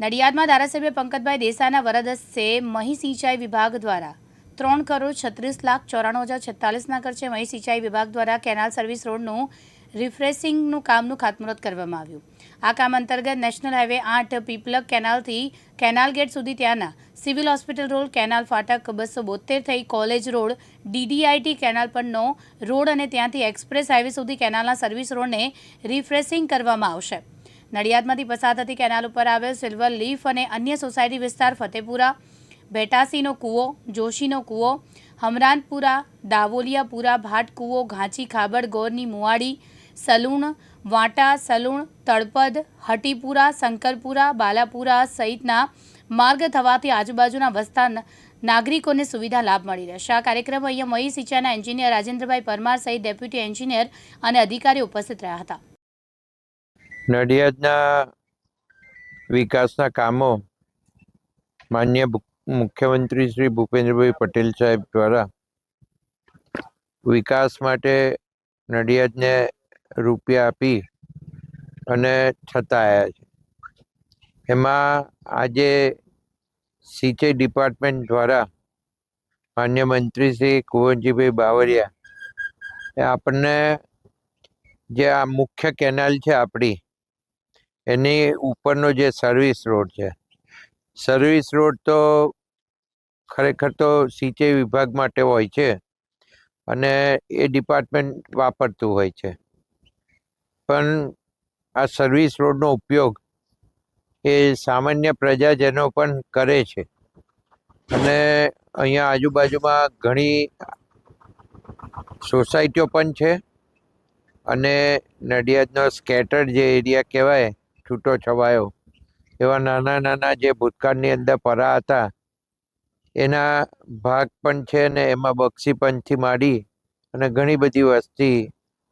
નડિયાદમાં ધારાસભ્ય પંકજભાઈ દેસાઈના વરદસ્તે મહી સિંચાઈ વિભાગ દ્વારા ત્રણ કરોડ છત્રીસ લાખ ચોરાણું હજાર છેતાલીસના ખર્ચે મહી સિંચાઈ વિભાગ દ્વારા કેનાલ સર્વિસ રોડનું રિફ્રેશિંગનું કામનું ખાતમુહૂર્ત કરવામાં આવ્યું. આ કામ અંતર્ગત નેશનલ હાઈવે આઠ પીપલક કેનાલથી કેનાલ ગેટ સુધી ત્યાંના સિવિલ હોસ્પિટલ રોડ, કેનાલ ફાટક બસો બોતેર થઈ કોલેજ રોડ, ડીડીઆઈટી કેનાલ પરનો રોડ અને ત્યાંથી એક્સપ્રેસ હાઈવે સુધી કેનાલના સર્વિસ રોડને રિફ્રેશિંગ કરવામાં આવશે. નડિયાદમાંથી પસાર થતી કેનાલ ઉપર આવેલ સિલ્વર લીફ અને અન્ય સોસાયટી વિસ્તાર ફતેપુરા બેટાસીનો કૂવો, જોશીનો કૂવો, હમરાનપુરા, દાવોલિયાપુરા ભાટ કૂવો ઘાંચી, ખાબડ, ગોરની મુવાડી, સલુણ, વાંટા, સલુણ, તળપદ, હટીપુરા, શંકરપુરા, બાલાપુરા સહિતના માર્ગ થવાથી આજુબાજુના વસતા નાગરિકોને સુવિધા લાભ મળી રહેશે. આ કાર્યક્રમ અહીંયા મહી સિંચાઈના એન્જિનિયર રાજેન્દ્રભાઈ પરમાર સહિત ડેપ્યુટી એન્જિનિયર અને અધિકારીઓ ઉપસ્થિત રહ્યા હતા. નડિયાદના વિકાસના કામો માન્ય મુખ્યમંત્રી શ્રી ભૂપેન્દ્રભાઈ પટેલ સાહેબ દ્વારા વિકાસ માટે નડિયાદને રૂપિયા આપી અને છતાં આવ્યા છે. એમાં આજે સિંચાઈ ડિપાર્ટમેન્ટ દ્વારા માન્ય મંત્રી શ્રી કુંવરજીભાઈ બાવરિયા એ આપણને જે આ મુખ્ય કેનાલ છે આપણી એની ઉપરનો જે સર્વિસ રોડ છે. સર્વિસ રોડ તો ખરેખર તો સિંચાઈ વિભાગ માટે હોય છે અને એ ડિપાર્ટમેન્ટ વાપરતું હોય છે. પણ આ સર્વિસ રોડનો ઉપયોગ એ સામાન્ય પ્રજાજનો પણ કરે છે. અને અહીંયા આજુબાજુમાં ઘણી સોસાયટીઓ પણ છે અને નડિયાદનો સ્કેટર જે એરિયા કહેવાય છૂટો છવાયો. એવા નાના નાના જે ભૂતકાળની અંદર પરા હતા, એના ભાગ પણ છે ને એમાં બક્ષીપંચથી માંડી અને ઘણી બધી વસ્તી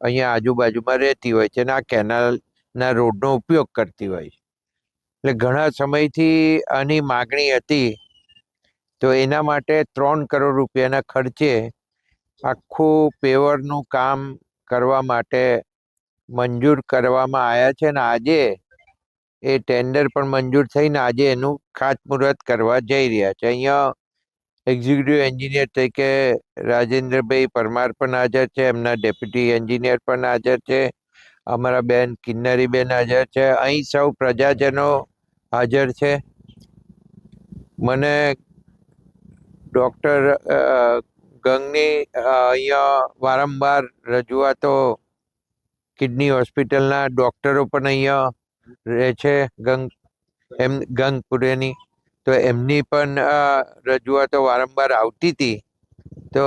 અહીંયા આજુબાજુમાં રહેતી હોય છે અને આ કેનાલના રોડનો ઉપયોગ કરતી હોય છે. એટલે ઘણા સમયથી આની માગણી હતી, તો એના માટે ત્રણ કરોડ રૂપિયાના ખર્ચે આખું પેવરનું કામ કરવા માટે મંજૂર કરવામાં આવ્યા છે ને આજે એ ટેન્ડર પણ મંજૂર થઈને આજે એનું ખાતમુહૂર્ત કરવા જઈ રહ્યા છે. અહીંયા એક્ઝિક્યુટિવ એન્જિનિયર તરીકે રાજેન્દ્રભાઈ પરમાર પણ હાજર છે, એમના ડેપ્યુટી એન્જિનિયર પણ હાજર છે, અમારા બેન કિન્નરીબેન હાજર છે. અહીં સૌ પ્રજાજનો હાજર છે. મને ડૉક્ટર ગંગની અહીંયા વારંવાર રજૂઆતો કિડની હોસ્પિટલના ડૉક્ટરો પણ અહીંયા રહે છે ગંગ, એમ ગંગપુરેની. તો એમની પણ રજૂઆતો વારંવાર આવતી હતી તો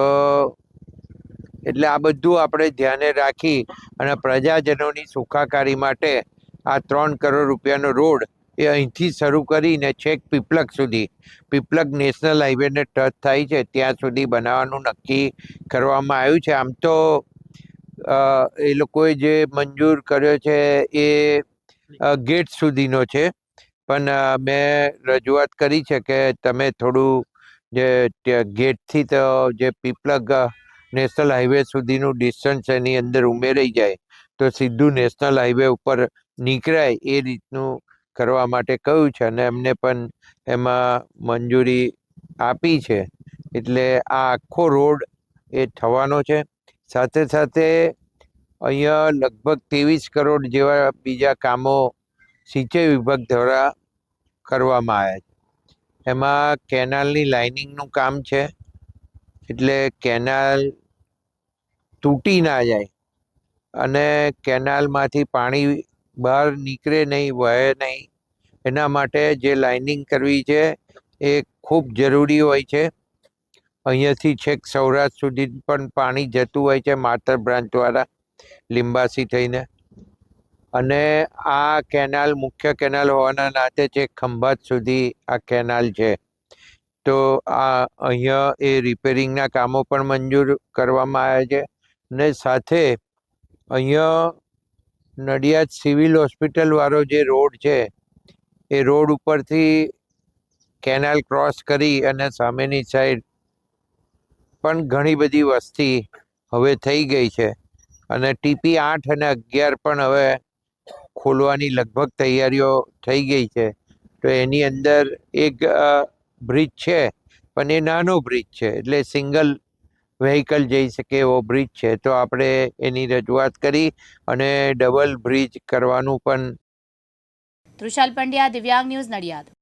એટલે આ બધું આપણે ધ્યાને રાખી અને પ્રજાજનોની સુખાકારી માટે આ ત્રણ કરોડ રૂપિયાનો રોડ એ અહીંથી શરૂ કરીને છેક પીપલક સુધી, પીપલક નેશનલ હાઈવેને ટચ થાય છે, ત્યાં સુધી બનાવવાનું નક્કી કરવામાં આવ્યું છે. આમ તો એ લોકોએ જે મંજૂર કર્યો છે એ ગેટ સુધીનો છે. પણ મેં રજૂઆત કરી છે કે તમે થોડું જે ગેટથી તો જે પીપલગ નેશનલ હાઈવે સુધીનું ડિસ્ટન્સ એની અંદર ઉમેરાઈ જાય, તો સીધું નેશનલ હાઈવે ઉપર નીકળાય એ રીતનું કરવા માટે કહ્યું છે. અને એમને પણ એમાં મંજૂરી આપી છે. એટલે આ આખો રોડ એ થવાનો છે. સાથે સાથે અહીંયા લગભગ ત્રેવીસ કરોડ જેવા બીજા કામો સિંચાઈ વિભાગ દ્વારા કરવામાં આવ્યા છે. એમાં કેનાલની લાઇનિંગનું કામ છે. એટલે કેનાલ તૂટી ના જાય અને કેનાલમાંથી પાણી બહાર નીકળે નહીં, વહે નહીં. એના માટે જે લાઇનિંગ કરવી છે એ ખૂબ જરૂરી હોય છે. અહીંયાથી છેક સૌરાષ્ટ્ર સુધી પણ પાણી જતું હોય છે, માતર બ્રાન્ચ દ્વારા. લિંબાસી થઈને. અને આ કેનાલ, મુખ્ય કેનાલ હોવાના નાતે જે ખંભાત સુધી આ કેનાલ છે. તો આ અહીંયા એ રિપેરિંગના કામો પણ મંજૂર કરવામાં આવ્યા છે. ને સાથે અહીંયા નડિયાદ સિવિલ હોસ્પિટલ વાળો જે રોડ છે, એ રોડ ઉપરથી કેનાલ ક્રોસ કરી અને સામેની સાઈડ પણ ઘણી બધી વસ્તી હવે થઈ ગઈ છે. અને ટીપી આઠ અને અગિયાર પણ હવે ખોલવાની લગભગ તૈયારીઓ થઈ ગઈ છે. તો એની અંદર એક બ્રિજ છે, પણ એ નાનો બ્રિજ છે, એટલે સિંગલ વ્હીકલ જઈ શકે એવો બ્રિજ છે. તો આપણે એની રજૂઆત કરી અને ડબલ બ્રિજ કરવાનું પણ તૃષાલ પંડ્યા, દિવ્યાંગ ન્યૂઝ નડિયાદ.